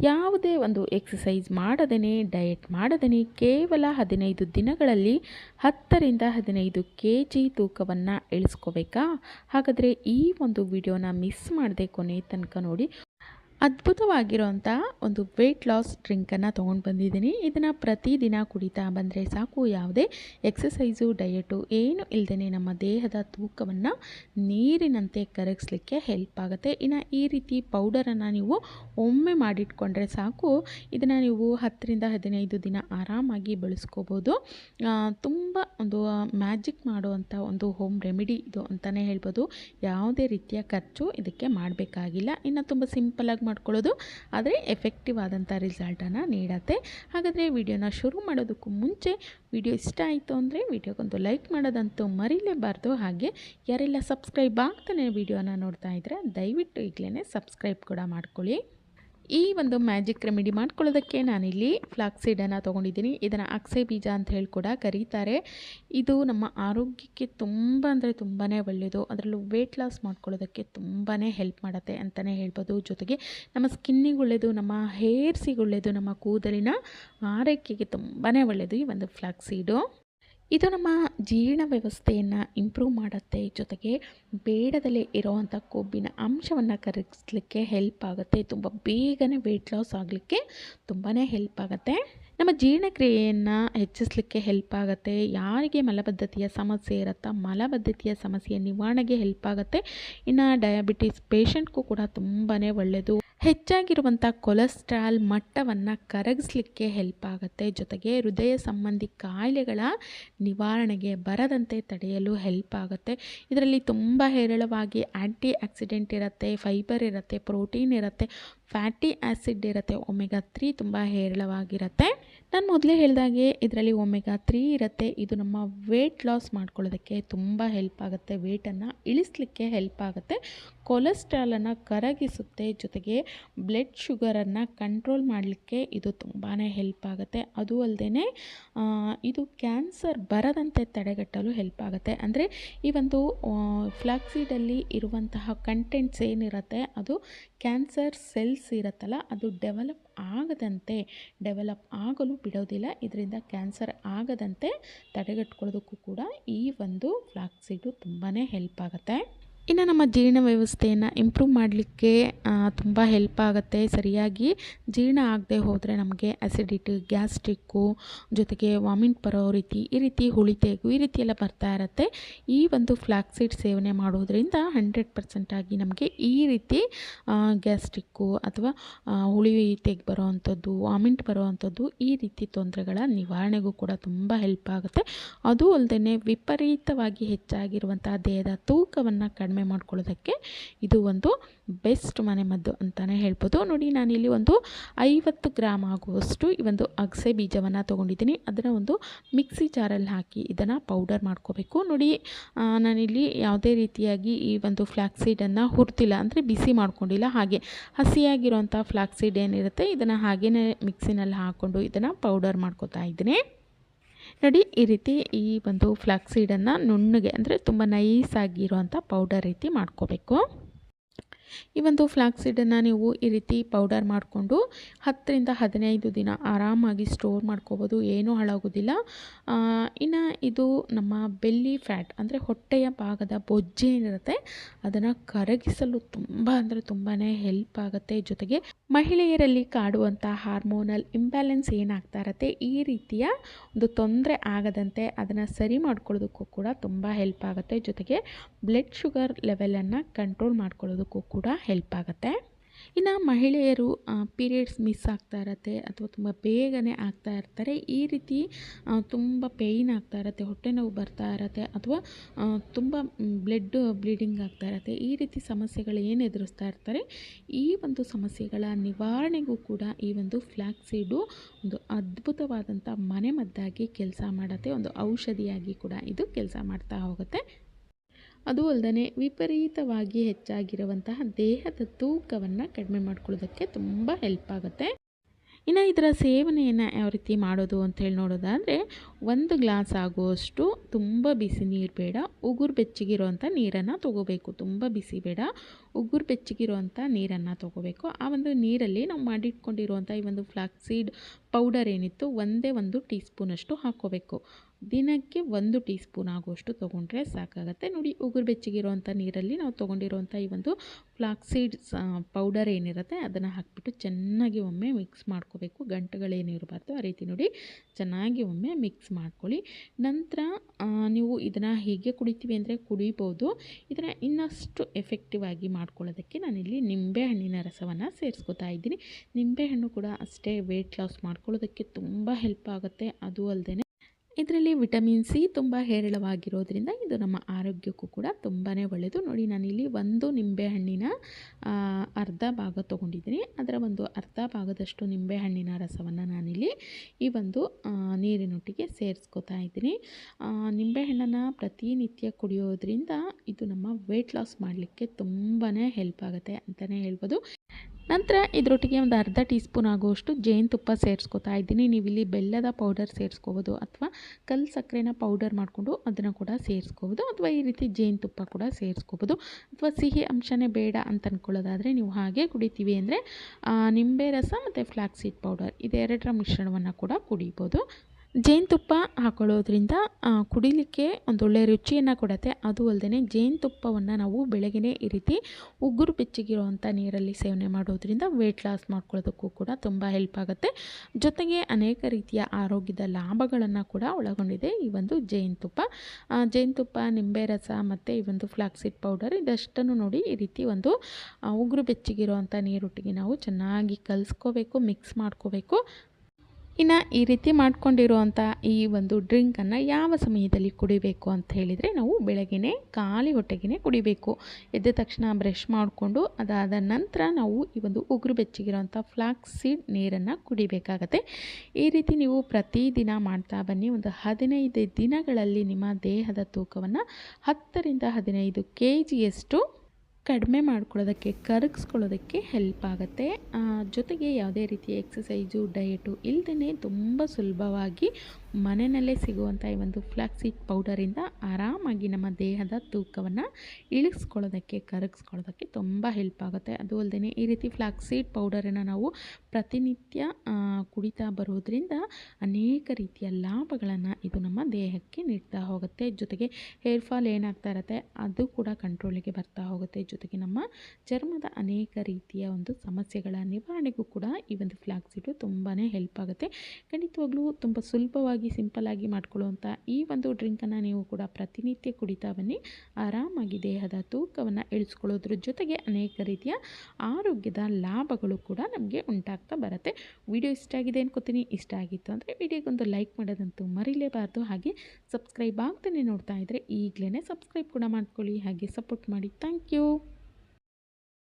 ಯಾವುದೇ ಒಂದು ಎಕ್ಸಸೈಸ್ ಮಾಡದೇ ಡಯಟ್ ಮಾಡದೇ ಕೇವಲ ಹದಿನೈದು ದಿನಗಳಲ್ಲಿ ಹತ್ತರಿಂದ ಹದಿನೈದು ಕೆ ಜಿ ತೂಕವನ್ನು ಇಳಿಸ್ಕೋಬೇಕಾ? ಹಾಗಾದರೆ ಈ ಒಂದು ವಿಡಿಯೋನ ಮಿಸ್ ಮಾಡದೆ ಕೊನೆ ತನಕ ನೋಡಿ. ಅದ್ಭುತವಾಗಿರೋಂಥ ಒಂದು ವೆಯ್ಟ್ ಲಾಸ್ ಡ್ರಿಂಕನ್ನು ತೊಗೊಂಡು ಬಂದಿದ್ದೀನಿ. ಇದನ್ನು ಪ್ರತಿದಿನ ಕುಡಿತಾ ಬಂದರೆ ಸಾಕು. ಯಾವುದೇ ಎಕ್ಸಸೈಸು ಡಯಟು ಏನು ಇಲ್ಲದೇ ನಮ್ಮ ದೇಹದ ತೂಕವನ್ನು ನೀರಿನಂತೆ ಕರಗಿಸ್ಲಿಕ್ಕೆ ಹೆಲ್ಪ್ ಆಗುತ್ತೆ. ಇನ್ನು ಈ ರೀತಿ ಪೌಡರನ್ನು ನೀವು ಒಮ್ಮೆ ಮಾಡಿಟ್ಕೊಂಡ್ರೆ ಸಾಕು. ಇದನ್ನು ನೀವು ಹತ್ತರಿಂದ ಹದಿನೈದು ದಿನ ಆರಾಮಾಗಿ ಬಳಸ್ಕೋಬೋದು. ತುಂಬ ಒಂದು ಮ್ಯಾಜಿಕ್ ಮಾಡುವಂಥ ಒಂದು ಹೋಮ್ ರೆಮಿಡಿ ಇದು ಅಂತಲೇ ಹೇಳ್ಬೋದು. ಯಾವುದೇ ರೀತಿಯ ಖರ್ಚು ಇದಕ್ಕೆ ಮಾಡಬೇಕಾಗಿಲ್ಲ. ಇನ್ನು ತುಂಬ ಸಿಂಪಲಾಗಿ ಮಾಡ್ಕೊಳ್ಳೋದು, ಆದರೆ ಎಫೆಕ್ಟಿವ್ ಆದಂಥ ರಿಸಲ್ಟನ್ನು ನೀಡತ್ತೆ. ಹಾಗಾದರೆ ವಿಡಿಯೋನ ಶುರು ಮಾಡೋದಕ್ಕೂ ಮುಂಚೆ ವಿಡಿಯೋ ಇಷ್ಟ ಆಯಿತು ಅಂದರೆ ವಿಡಿಯೋಗೊಂದು ಲೈಕ್ ಮಾಡೋದಂತೂ ಮರಿಲೇಬಾರ್ದು. ಹಾಗೆ ಯಾರೆಲ್ಲ ಸಬ್ಸ್ಕ್ರೈಬ್ ಆಗ್ತಾನೆ ವಿಡಿಯೋನ ನೋಡ್ತಾ ಇದ್ದರೆ ದಯವಿಟ್ಟು ಈಗಲೇ ಸಬ್ಸ್ಕ್ರೈಬ್ ಕೂಡ ಮಾಡ್ಕೊಳ್ಳಿ. ಈ ಒಂದು ಮ್ಯಾಜಿಕ್ ರೆಮಿಡಿ ಮಾಡ್ಕೊಳ್ಳೋದಕ್ಕೆ ನಾನಿಲ್ಲಿ ಫ್ಲಾಕ್ಸ್ ಸೀಡನ್ನು ತೊಗೊಂಡಿದ್ದೀನಿ. ಇದನ್ನು ಅಕ್ಸೆ ಬೀಜ ಅಂತ ಹೇಳಿ ಕೂಡ ಕರೀತಾರೆ. ಇದು ನಮ್ಮ ಆರೋಗ್ಯಕ್ಕೆ ತುಂಬ ಅಂದರೆ ತುಂಬಾ ಒಳ್ಳೆಯದು. ಅದರಲ್ಲೂ ವೆಯ್ಟ್ ಲಾಸ್ ಮಾಡ್ಕೊಳ್ಳೋದಕ್ಕೆ ತುಂಬಾ ಹೆಲ್ಪ್ ಮಾಡುತ್ತೆ ಅಂತಲೇ ಹೇಳ್ಬೋದು. ಜೊತೆಗೆ ನಮ್ಮ ಸ್ಕಿನ್ನಿಗೆ ಒಳ್ಳೆಯದು, ನಮ್ಮ ಹೇರ್ಸಿಗೆ ಒಳ್ಳೆಯದು, ನಮ್ಮ ಕೂದಲಿನ ಆರೈಕೆಗೆ ತುಂಬಾ ಒಳ್ಳೆಯದು ಈ ಒಂದು ಫ್ಲಾಕ್ಸ್ ಸೀಡು ಇದು ನಮ್ಮ ಜೀರ್ಣ ವ್ಯವಸ್ಥೆಯನ್ನು ಇಂಪ್ರೂವ್ ಮಾಡುತ್ತೆ. ಜೊತೆಗೆ ಬೇಡದಲ್ಲೇ ಇರೋವಂಥ ಕೊಬ್ಬಿನ ಅಂಶವನ್ನು ಕರಗಿಸ್ಲಿಕ್ಕೆ ಹೆಲ್ಪ್ ಆಗುತ್ತೆ. ತುಂಬ ಬೇಗನೆ ವೆಯ್ಟ್ ಲಾಸ್ ಆಗಲಿಕ್ಕೆ ತುಂಬಾ ಹೆಲ್ಪ್ ಆಗುತ್ತೆ. ನಮ್ಮ ಜೀರ್ಣಕ್ರಿಯೆಯನ್ನು ಹೆಚ್ಚಿಸ್ಲಿಕ್ಕೆ ಹೆಲ್ಪ್ ಆಗುತ್ತೆ. ಯಾರಿಗೆ ಮಲಬದ್ಧತೆಯ ಸಮಸ್ಯೆ ಇರುತ್ತಾ, ಮಲಬದ್ಧತೆಯ ಸಮಸ್ಯೆಯ ನಿವಾರಣೆಗೆ ಹೆಲ್ಪ್ ಆಗುತ್ತೆ. ಇನ್ನು ಡಯಾಬಿಟಿಸ್ ಪೇಷಂಟ್ಗೂ ಕೂಡ ತುಂಬಾ ಒಳ್ಳೆಯದು ಹೆಚ್ಚಾಗಿರುವಂಥ ಕೊಲೆಸ್ಟ್ರಾಲ್ ಮಟ್ಟವನ್ನು ಕರಗಿಸ್ಲಿಕ್ಕೆ ಹೆಲ್ಪ್ ಆಗುತ್ತೆ. ಜೊತೆಗೆ ಹೃದಯ ಸಂಬಂಧಿ ಕಾಯಿಲೆಗಳ ನಿವಾರಣೆಗೆ ಬರದಂತೆ ತಡೆಯಲು ಹೆಲ್ಪ್ ಆಗುತ್ತೆ. ಇದರಲ್ಲಿ ತುಂಬ ಹೇರಳವಾಗಿ ಆ್ಯಂಟಿ ಆಕ್ಸಿಡೆಂಟ್ ಇರುತ್ತೆ ಫೈಬರ್ ಇರುತ್ತೆ ಪ್ರೋಟೀನ್ ಇರುತ್ತೆ. ಫ್ಯಾಟಿ ಆ್ಯಸಿಡ್ ಇರುತ್ತೆ, ಒಮೆಗಾ ತ್ರೀ ತುಂಬ ಹೇರಳವಾಗಿರುತ್ತೆ. ನಾನು ಮೊದಲೇ ಹೇಳಿದಾಗೆ ಇದರಲ್ಲಿ ಒಮೆಗಾ ತ್ರೀ ಇರುತ್ತೆ. ಇದು ನಮ್ಮ ವೇಟ್ ಲಾಸ್ ಮಾಡ್ಕೊಳ್ಳೋದಕ್ಕೆ ತುಂಬ ಹೆಲ್ಪ್ ಆಗುತ್ತೆ. ವೇಟನ್ನು ಇಳಿಸ್ಲಿಕ್ಕೆ ಹೆಲ್ಪ್ ಆಗುತ್ತೆ. ಕೊಲೆಸ್ಟ್ರಾಲನ್ನು ಕರಗಿಸುತ್ತೆ. ಜೊತೆಗೆ ಬ್ಲಡ್ ಶುಗರನ್ನು ಕಂಟ್ರೋಲ್ ಮಾಡಲಿಕ್ಕೆ ಇದು ತುಂಬಾ ಹೆಲ್ಪ್ ಆಗುತ್ತೆ. ಅದು ಅಲ್ಲದೆ ಇದು ಕ್ಯಾನ್ಸರ್ ಬರದಂತೆ ತಡೆಗಟ್ಟಲು ಹೆಲ್ಪ್ ಆಗುತ್ತೆ. ಅಂದರೆ ಈ ಒಂದು ಫ್ಲಾಕ್ಸೀಡಲ್ಲಿ ಇರುವಂತಹ ಕಂಟೆಂಟ್ಸ್ ಏನಿರುತ್ತೆ, ಅದು ಕ್ಯಾನ್ಸರ್ ಸೆಲ್ಸ್ ಇರುತ್ತಲ್ಲ, ಅದು ಡೆವಲಪ್ ಆಗದಂತೆ, ಡೆವಲಪ್ ಆಗಲು ಬಿಡೋದಿಲ್ಲ. ಇದರಿಂದ ಕ್ಯಾನ್ಸರ್ ಆಗದಂತೆ ತಡೆಗಟ್ಕೊಳ್ಳೋದಕ್ಕೂ ಕೂಡ ಈ ಒಂದು ಫ್ಲಾಕ್ಸೀಡು ತುಂಬಾ ಹೆಲ್ಪ್ ಆಗುತ್ತೆ. ಇನ್ನು ನಮ್ಮ ಜೀರ್ಣ ವ್ಯವಸ್ಥೆಯನ್ನು ಇಂಪ್ರೂವ್ ಮಾಡಲಿಕ್ಕೆ ತುಂಬ ಹೆಲ್ಪ್ ಆಗುತ್ತೆ. ಸರಿಯಾಗಿ ಜೀರ್ಣ ಆಗದೆ ಹೋದರೆ ನಮಗೆ ಅಸಿಡಿಟಿ ಗ್ಯಾಸ್ಟ್ರಿಕ್ಕು ಜೊತೆಗೆ ವಾಮಿಂಟ್ ಬರೋ ರೀತಿ, ಈ ರೀತಿ ಹುಳಿತೆಗು, ಈ ರೀತಿ ಎಲ್ಲ ಬರ್ತಾ ಇರುತ್ತೆ. ಈ ಒಂದು ಫ್ಲಾಕ್ಸೀಡ್ ಸೇವನೆ ಮಾಡೋದ್ರಿಂದ ಹಂಡ್ರೆಡ್ ಪರ್ಸೆಂಟಾಗಿ ನಮಗೆ ಈ ರೀತಿ ಗ್ಯಾಸ್ಟ್ರಿಕ್ಕು ಅಥವಾ ಹುಳಿ ತೆಗೆ ಬರೋ ಅಂಥದ್ದು ವಾಮಿಂಟ್ ಬರೋ ಅಂಥದ್ದು, ಈ ರೀತಿ ತೊಂದರೆಗಳ ನಿವಾರಣೆಗೂ ಕೂಡ ತುಂಬ ಹೆಲ್ಪ್ ಆಗುತ್ತೆ. ಅದು ಅಲ್ಲದೆ ವಿಪರೀತವಾಗಿ ಹೆಚ್ಚಾಗಿರುವಂಥ ದೇಹದ ತೂಕವನ್ನು ಕಡಿಮೆ ಕಡಿಮೆ ಮಾಡ್ಕೊಳ್ಳೋದಕ್ಕೆ ಇದು ಒಂದು ಬೆಸ್ಟ್ ಮನೆಮದ್ದು ಅಂತಲೇ ಹೇಳ್ಬೋದು. ನೋಡಿ, ನಾನಿಲ್ಲಿ ಒಂದು ಐವತ್ತು ಗ್ರಾಮ್ ಆಗುವಷ್ಟು ಈ ಒಂದು ಅಗಸೆ ಬೀಜವನ್ನು ತೊಗೊಂಡಿದ್ದೀನಿ. ಅದನ್ನು ಒಂದು ಮಿಕ್ಸಿ ಜಾರಲ್ಲಿ ಹಾಕಿ ಇದನ್ನು ಪೌಡರ್ ಮಾಡ್ಕೋಬೇಕು. ನೋಡಿ ನಾನಿಲ್ಲಿ ಯಾವುದೇ ರೀತಿಯಾಗಿ ಈ ಒಂದು ಫ್ಲ್ಯಾಕ್ಸೀಡನ್ನು ಹುರ್ತಿಲ್ಲ ಅಂದರೆ ಬಿಸಿ ಮಾಡ್ಕೊಂಡಿಲ್ಲ. ಹಾಗೆ ಹಸಿಯಾಗಿರೋಂಥ ಫ್ಲ್ಯಾಕ್ಸೀಡ್ ಏನಿರುತ್ತೆ, ಇದನ್ನು ಹಾಗೆಯೇ ಮಿಕ್ಸಿನಲ್ಲಿ ಹಾಕ್ಕೊಂಡು ಇದನ್ನು ಪೌಡರ್ ಮಾಡ್ಕೋತಾ ಇದ್ದೀನಿ. ನೋಡಿ, ಈ ರೀತಿ ಈ ಒಂದು ಫ್ಲಾಕ್ಸೀಡನ್ನು ನುಣ್ಣಗೆ ಅಂದರೆ ತುಂಬ ನೈಸಾಗಿರುವಂಥ ಪೌಡರ್ ರೀತಿ ಮಾಡ್ಕೋಬೇಕು. ಈ ಒಂದು ಫ್ಲಾಕ್ಸೀಡನ್ನು ನೀವು ಈ ರೀತಿ ಪೌಡರ್ ಮಾಡಿಕೊಂಡು ಹತ್ತರಿಂದ ಹದಿನೈದು ದಿನ ಆರಾಮಾಗಿ ಸ್ಟೋರ್ ಮಾಡ್ಕೋಬೋದು, ಏನೂ ಹಾಳಾಗೋದಿಲ್ಲ. ಇನ್ನು ಇದು ನಮ್ಮ ಬೆಲ್ಲಿ ಫ್ಯಾಟ್ ಅಂದರೆ ಹೊಟ್ಟೆಯ ಭಾಗದ ಬೊಜ್ಜೆ ಏನಿರುತ್ತೆ, ಅದನ್ನು ಕರಗಿಸಲು ತುಂಬ ಅಂದರೆ ತುಂಬಾ ಹೆಲ್ಪ್ ಆಗುತ್ತೆ. ಜೊತೆಗೆ ಮಹಿಳೆಯರಲ್ಲಿ ಕಾಡುವಂಥ ಹಾರ್ಮೋನಲ್ ಇಂಬ್ಯಾಲೆನ್ಸ್ ಏನಾಗ್ತಾ ಇರತ್ತೆ ಈ ರೀತಿಯ ಒಂದು ತೊಂದರೆ ಆಗದಂತೆ ಅದನ್ನು ಸರಿ ಮಾಡ್ಕೊಳ್ಳೋದಕ್ಕೂ ಕೂಡ ತುಂಬ ಹೆಲ್ಪ್ ಆಗುತ್ತೆ. ಜೊತೆಗೆ ಬ್ಲಡ್ ಶುಗರ್ ಲೆವೆಲನ್ನು ಕಂಟ್ರೋಲ್ ಮಾಡ್ಕೊಳ್ಳೋದಕ್ಕೂ ಕೂಡ ಹೆಲ್ಪ್ ಆಗುತ್ತೆ. ಇನ್ನು ಮಹಿಳೆಯರು ಪೀರಿಯಡ್ಸ್ ಮಿಸ್ ಆಗ್ತಾ ಇರತ್ತೆ ಅಥವಾ ತುಂಬ ಬೇಗನೆ ಆಗ್ತಾ ಇರ್ತಾರೆ, ಈ ರೀತಿ ತುಂಬ ಪೇಯ್ನ್ ಆಗ್ತಾ ಇರತ್ತೆ, ಹೊಟ್ಟೆ ನೋವು ಬರ್ತಾ ಇರತ್ತೆ ಅಥವಾ ತುಂಬ ಬ್ಲಡ್ ಬ್ಲೀಡಿಂಗ್ ಆಗ್ತಾ ಇರತ್ತೆ, ಈ ರೀತಿ ಸಮಸ್ಯೆಗಳು ಏನು ಎದುರಿಸ್ತಾ ಇರ್ತಾರೆ, ಈ ಒಂದು ಸಮಸ್ಯೆಗಳ ನಿವಾರಣೆಗೂ ಕೂಡ ಈ ಒಂದು ಫ್ಲ್ಯಾಕ್ಸೀಡು ಒಂದು ಅದ್ಭುತವಾದಂಥ ಮನೆಮದ್ದಾಗಿ ಕೆಲಸ ಮಾಡುತ್ತೆ, ಒಂದು ಔಷಧಿಯಾಗಿ ಕೂಡ ಇದು ಕೆಲಸ ಮಾಡ್ತಾ ಹೋಗುತ್ತೆ. ಅದು ಅಲ್ಲದೆ ವಿಪರೀತವಾಗಿ ಹೆಚ್ಚಾಗಿರುವಂತಹ ದೇಹದ ತೂಕವನ್ನು ಕಡಿಮೆ ಮಾಡ್ಕೊಳ್ಳೋದಕ್ಕೆ ತುಂಬ ಹೆಲ್ಪ್ ಆಗುತ್ತೆ. ಇನ್ನು ಇದರ ಸೇವನೆಯನ್ನು ಯಾವ ರೀತಿ ಮಾಡೋದು ಅಂತೇಳಿ ನೋಡೋದಾದರೆ, ಒಂದು ಗ್ಲಾಸ್ ಆಗುವಷ್ಟು ತುಂಬ ಬಿಸಿ ನೀರು ಬೇಡ. ಉಗುರು ಬೆಚ್ಚಗಿರುವಂಥ ನೀರನ್ನು ತೊಗೋಬೇಕು. ತುಂಬ ಬಿಸಿ ಬೇಡ. ಉಗುರು ಬೆಚ್ಚಗಿರುವಂಥ ನೀರನ್ನು ತೊಗೋಬೇಕು. ಆ ಒಂದು ನೀರಲ್ಲಿ ನಾವು ಮಾಡಿಟ್ಕೊಂಡಿರುವಂಥ ಈ ಒಂದು ಫ್ಲಾಕ್ಸೀಡ್ ಪೌಡರ್ ಏನಿತ್ತು, ಒಂದೇ ಒಂದು ಟೀ ಸ್ಪೂನಷ್ಟು ಹಾಕ್ಕೋಬೇಕು ದಿನಕ್ಕೆ ಒಂದು ಟೀ ಸ್ಪೂನ್ ಆಗುವಷ್ಟು ತೊಗೊಂಡ್ರೆ ಸಾಕಾಗುತ್ತೆ. ನೋಡಿ, ಉಗುರು ಬೆಚ್ಚಗಿರುವಂಥ ನೀರಲ್ಲಿ ನಾವು ತೊಗೊಂಡಿರುವಂಥ ಈ ಒಂದು ಫ್ಲಾಕ್ಸೀಡ್ಸ್ ಪೌಡರ್ ಏನಿರುತ್ತೆ, ಅದನ್ನು ಹಾಕಿಬಿಟ್ಟು ಚೆನ್ನಾಗಿ ಒಮ್ಮೆ ಮಿಕ್ಸ್ ಮಾಡ್ಕೋಬೇಕು. ಗಂಟುಗಳೇನು ಇರಬಾರ್ದು, ಆ ರೀತಿ ನೋಡಿ ಚೆನ್ನಾಗಿ ಒಮ್ಮೆ ಮಿಕ್ಸ್ ಮಾಡ್ಕೊಳ್ಳಿ. ನಂತರ ನೀವು ಇದನ್ನು ಹೇಗೆ ಕುಡಿತೀವಿ ಅಂದರೆ ಕುಡಿಬೋದು. ಇದನ್ನು ಇನ್ನಷ್ಟು ಎಫೆಕ್ಟಿವ್ ಆಗಿ ಮಾಡ್ಕೊಳ್ಳೋದಕ್ಕೆ ನಾನಿಲ್ಲಿ ನಿಂಬೆಹಣ್ಣಿನ ರಸವನ್ನು ಸೇರಿಸ್ಕೊತಾ ಇದ್ದೀನಿ. ನಿಂಬೆಹಣ್ಣು ಕೂಡ ಅಷ್ಟೇ ವೆಯ್ಟ್ ಲಾಸ್ ಮಾಡ್ಕೊಳ್ಳೋದಕ್ಕೆ ತುಂಬ ಹೆಲ್ಪ್ ಆಗುತ್ತೆ. ಅದು ಅಲ್ಲದೆ ಇದರಲ್ಲಿ ವಿಟಮಿನ್ ಸಿ ತುಂಬ ಹೇರಳವಾಗಿರೋದ್ರಿಂದ ಇದು ನಮ್ಮ ಆರೋಗ್ಯಕ್ಕೂ ಕೂಡ ತುಂಬಾ ಒಳ್ಳೆಯದು ನೋಡಿ, ನಾನಿಲ್ಲಿ ಒಂದು ನಿಂಬೆಹಣ್ಣಿನ ಅರ್ಧ ಭಾಗ ತೊಗೊಂಡಿದ್ದೀನಿ. ಅದರ ಒಂದು ಅರ್ಧ ಭಾಗದಷ್ಟು ನಿಂಬೆಹಣ್ಣಿನ ರಸವನ್ನು ನಾನಿಲ್ಲಿ ಈ ಒಂದು ನೀರಿನೊಟ್ಟಿಗೆ ಸೇರಿಸ್ಕೊತಾ ಇದ್ದೀನಿ. ನಿಂಬೆಹಣ್ಣನ್ನು ಪ್ರತಿನಿತ್ಯ ಕುಡಿಯೋದ್ರಿಂದ ಇದು ನಮ್ಮ ವೆಯ್ಟ್ ಲಾಸ್ ಮಾಡಲಿಕ್ಕೆ ತುಂಬಾ ಹೆಲ್ಪ್ ಆಗುತ್ತೆ ಅಂತಲೇ ಹೇಳ್ಬೋದು. ನಂತರ ಇದರೊಟ್ಟಿಗೆ ಒಂದು ಅರ್ಧ ಟೀ ಸ್ಪೂನ್ ಆಗುವಷ್ಟು ಜೇನುತುಪ್ಪ ಸೇರಿಸ್ಕೊತಾ ಇದ್ದೀನಿ. ನೀವು ಇಲ್ಲಿ ಬೆಲ್ಲದ ಪೌಡರ್ ಸೇರಿಸ್ಕೋಬೋದು ಅಥವಾ ಕಲ್ಲು ಸಕ್ಕರೆನ ಪೌಡರ್ ಮಾಡಿಕೊಂಡು ಅದನ್ನು ಕೂಡ ಸೇರಿಸ್ಕೋಬೋದು ಅಥವಾ ಈ ರೀತಿ ಜೇನುತುಪ್ಪ ಕೂಡ ಸೇರಿಸ್ಕೋಬೋದು. ಅಥವಾ ಸಿಹಿ ಅಂಶನೇ ಬೇಡ ಅಂತ ಅಂದ್ಕೊಳ್ಳೋದಾದರೆ ನೀವು ಹಾಗೆ ಕುಡಿತೀವಿ ಅಂದರೆ ನಿಂಬೆ ರಸ ಮತ್ತು ಫ್ಲ್ಯಾಕ್ಸೀಡ್ ಪೌಡರ್ ಇದೆರಡರ ಮಿಶ್ರಣವನ್ನು ಕೂಡ ಕುಡಿಬೋದು. ಜೇನುತುಪ್ಪ ಹಾಕೊಳ್ಳೋದ್ರಿಂದ ಕುಡಿಲಿಕ್ಕೆ ಒಂದೊಳ್ಳೆ ರುಚಿಯನ್ನು ಕೊಡುತ್ತೆ. ಅದು ಅಲ್ಲದೆ ಜೇನುತುಪ್ಪವನ್ನು ನಾವು ಬೆಳಗ್ಗೆ ಈ ರೀತಿ ಉಗುರು ಬೆಚ್ಚಗಿರುವಂಥ ನೀರಲ್ಲಿ ಸೇವನೆ ಮಾಡೋದ್ರಿಂದ ವೆಯ್ಟ್ ಲಾಸ್ ಮಾಡ್ಕೊಳ್ಳೋದಕ್ಕೂ ಕೂಡ ತುಂಬ ಹೆಲ್ಪ್ ಆಗುತ್ತೆ. ಜೊತೆಗೆ ಅನೇಕ ರೀತಿಯ ಆರೋಗ್ಯದ ಲಾಭಗಳನ್ನು ಕೂಡ ಒಳಗೊಂಡಿದೆ ಈ ಒಂದು ಜೇನುತುಪ್ಪ. ಜೇನುತುಪ್ಪ, ನಿಂಬೆ ರಸ ಮತ್ತು ಈ ಒಂದು ಫ್ಲಾಕ್ಸಿಡ್ ಪೌಡರ್ ಇದಷ್ಟನ್ನು ನೋಡಿ ಈ ರೀತಿ ಒಂದು ಉಗುರು ಬೆಚ್ಚಗಿರುವಂಥ ನೀರೊಟ್ಟಿಗೆ ನಾವು ಚೆನ್ನಾಗಿ ಕಲಿಸ್ಕೋಬೇಕು ಮಿಕ್ಸ್ ಮಾಡ್ಕೋಬೇಕು. ಇನ್ನು ಈ ರೀತಿ ಮಾಡ್ಕೊಂಡಿರುವಂಥ ಈ ಒಂದು ಡ್ರಿಂಕನ್ನು ಯಾವ ಸಮಯದಲ್ಲಿ ಕುಡಿಬೇಕು ಅಂತ ಹೇಳಿದರೆ ನಾವು ಬೆಳಗ್ಗೆ ಖಾಲಿ ಹೊಟ್ಟೆಗೆ ಕುಡಿಬೇಕು. ಎದ್ದ ತಕ್ಷಣ ಬ್ರಷ್ ಮಾಡಿಕೊಂಡು ಅದಾದ ನಂತರ ನಾವು ಈ ಒಂದು ಉಗುರು ಬೆಚ್ಚಗಿರೋಂಥ ಫ್ಲಾಕ್ಸ್ ಸೀಡ್ ನೀರನ್ನು ಕುಡಿಬೇಕಾಗತ್ತೆ. ಈ ರೀತಿ ನೀವು ಪ್ರತಿದಿನ ಮಾಡ್ತಾ ಬನ್ನಿ. ಒಂದು ಹದಿನೈದು ದಿನಗಳಲ್ಲಿ ನಿಮ್ಮ ದೇಹದ ತೂಕವನ್ನು ಹತ್ತರಿಂದ ಹದಿನೈದು ಕೆ ಜಿಯಷ್ಟು ಕಡಿಮೆ ಮಾಡ್ಕೊಳ್ಳೋದಕ್ಕೆ ಕರಗಿಸ್ಕೊಳ್ಳೋದಕ್ಕೆ ಹೆಲ್ಪ್ ಆಗುತ್ತೆ. ಜೊತೆಗೆ ಯಾವುದೇ ರೀತಿಯ ಎಕ್ಸಸೈಜು ಡಯಟು ಇಲ್ಲದೇ ತುಂಬ ಸುಲಭವಾಗಿ ಮನೆಯಲ್ಲೇ ಸಿಗುವಂಥ ಈ ಒಂದು ಫ್ಲಾಕ್ಸೀಡ್ ಪೌಡರಿಂದ ಆರಾಮಾಗಿ ನಮ್ಮ ದೇಹದ ತೂಕವನ್ನು ಇಳಿಸ್ಕೊಳ್ಳೋದಕ್ಕೆ, ಕರಗಿಸ್ಕೊಳ್ಳೋದಕ್ಕೆ ತುಂಬ ಹೆಲ್ಪ್ ಆಗುತ್ತೆ. ಅದು ಅಲ್ಲದೆ ಈ ರೀತಿ ಫ್ಲಾಕ್ಸೀಡ್ ಪೌಡರನ್ನು ನಾವು ಪ್ರತಿನಿತ್ಯ ಕುಡಿತಾ ಬರೋದ್ರಿಂದ ಅನೇಕ ರೀತಿಯ ಲಾಭಗಳನ್ನು ಇದು ನಮ್ಮ ದೇಹಕ್ಕೆ ನೀಡ್ತಾ ಹೋಗುತ್ತೆ. ಜೊತೆಗೆ ಹೇರ್ ಫಾಲ್ ಏನಾಗ್ತಾ ಇರುತ್ತೆ, ಅದು ಕೂಡ ಕಂಟ್ರೋಲಿಗೆ ಬರ್ತಾ ಹೋಗುತ್ತೆ. ಜೊತೆಗೆ ನಮ್ಮ ಚರ್ಮದ ಅನೇಕ ರೀತಿಯ ಒಂದು ಸಮಸ್ಯೆಗಳ ನಿವಾರಣೆಗೂ ಕೂಡ ಈ ಒಂದು ಫ್ಲಾಕ್ಸೀಡು ತುಂಬಾ ಹೆಲ್ಪ್ ಆಗುತ್ತೆ. ಖಂಡಿತವಾಗ್ಲೂ ತುಂಬ ಸುಲಭವಾಗಿ ಸಿಂಪಲ್ಲಾಗಿ ಮಾಡ್ಕೊಳ್ಳುವಂಥ ಈ ಒಂದು ಡ್ರಿಂಕನ್ನು ನೀವು ಕೂಡ ಪ್ರತಿನಿತ್ಯ ಕುಡಿತಾ ಬನ್ನಿ. ಆರಾಮಾಗಿ ದೇಹದ ತೂಕವನ್ನು ಇಳಿಸ್ಕೊಳ್ಳೋದ್ರ ಜೊತೆಗೆ ಅನೇಕ ರೀತಿಯ ಆರೋಗ್ಯದ ಲಾಭಗಳು ಕೂಡ ನಮಗೆ ಉಂಟಾಗ್ತಾ ಬರುತ್ತೆ. ವಿಡಿಯೋ ಇಷ್ಟ ಆಗಿದೆ ಅನ್ಕೋತೀನಿ. ಇಷ್ಟ ಆಗಿತ್ತು ಅಂದರೆ ವಿಡಿಯೋಗೊಂದು ಲೈಕ್ ಮಾಡೋದಂತೂ ಮರಿಲೇಬಾರ್ದು. ಹಾಗೆ ಸಬ್ಸ್ಕ್ರೈಬ್ ಆಗ್ತಾನೆ ನೋಡ್ತಾ ಇದ್ದರೆ ಈಗಲೇ ಸಬ್ಸ್ಕ್ರೈಬ್ ಕೂಡ ಮಾಡ್ಕೊಳ್ಳಿ. ಹಾಗೆ ಸಪೋರ್ಟ್ ಮಾಡಿ. Thank you.